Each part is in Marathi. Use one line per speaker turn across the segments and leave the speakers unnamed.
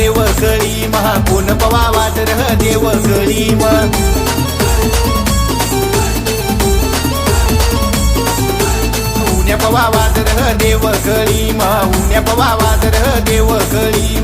देव कळी महा कोण पवा वादर देव कळी मग उन्या पवा रह देव कळी मा उन्या पवा वादर देव कळी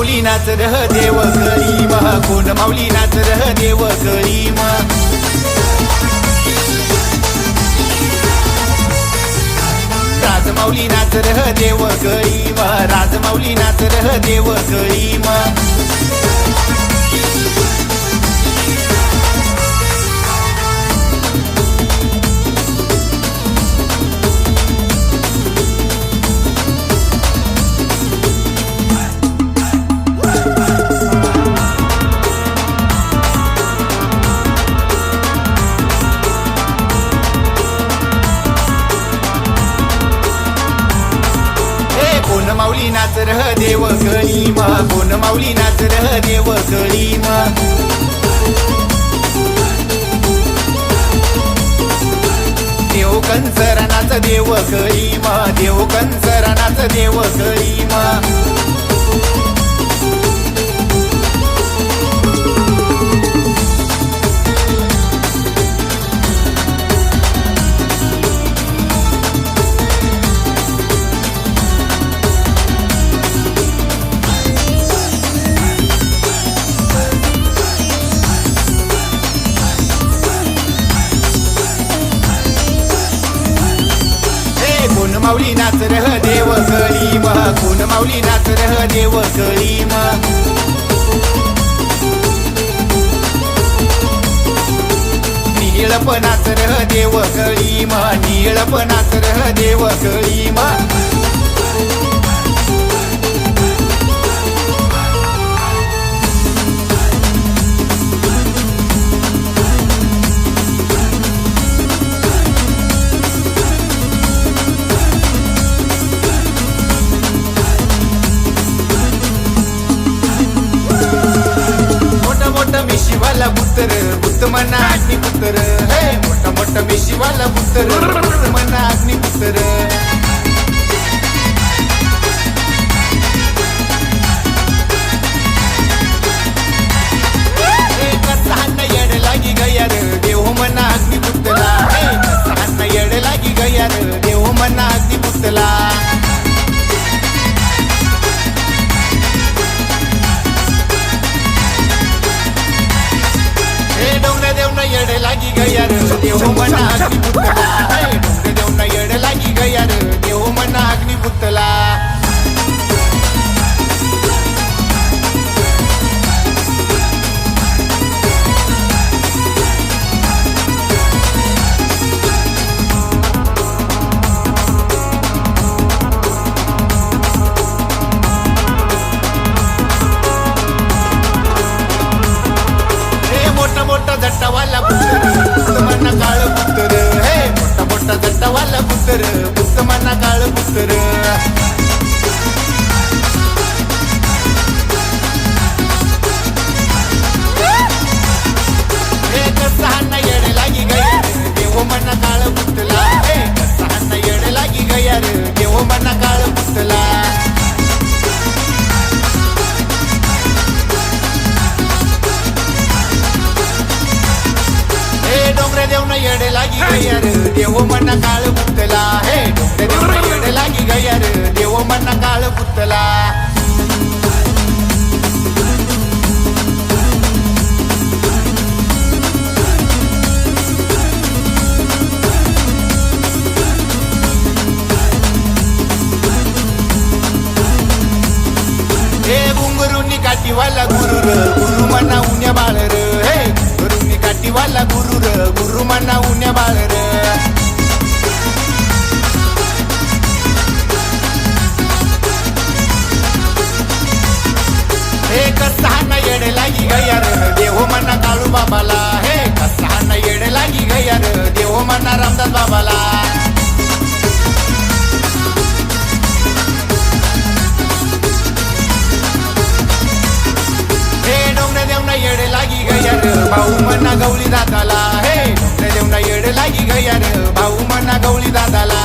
माऊली नाच रह देव कळी कोण माऊली नाच रह देव कळी मा. राजमाऊली नाच रह देव कळी मा. राजमाऊली नाच रह देव कळी माऊली नाच रह देव गळी मा. कोण माऊली नाच रह देव गळी मा. देव कंसरनाच देव गळी मा. देव कंसरनाच देव गळी मा. कोण माऊली नाच रह देव कळी मा निळपणाच रह देव कळी मा निळपणाच रह देव कळी म्हणा अग्नी पुत्र हे मोठा मोठा मिशीवाला पुत्र. पुत्र म्हणा अग्नी देव म्हणा अग्नी पुतला डोंगर देव न येड लागी गयार देव म्हणा अग्नी देव मना काळ पुतला हे. डोंगरे देव लागी गयार देव मना काळ पुतला. हे काठीवाला गुरु र गुरु मना उन्या बाळ र हे घुंगरुनी काठीवाला गुरु र गुरु मना उन्या बाळ गयर देव म्हणा काळू बाबाला. हे कसा येड लागी गयर देव म्हणा रामदास बाबाला. हे डोंगरे देवना येड लागी गयर भाऊ म्हणा गौली दादाला. हे डोंगरे देवना येड लागी गयर भाऊ म्हणा गवळी दादाला.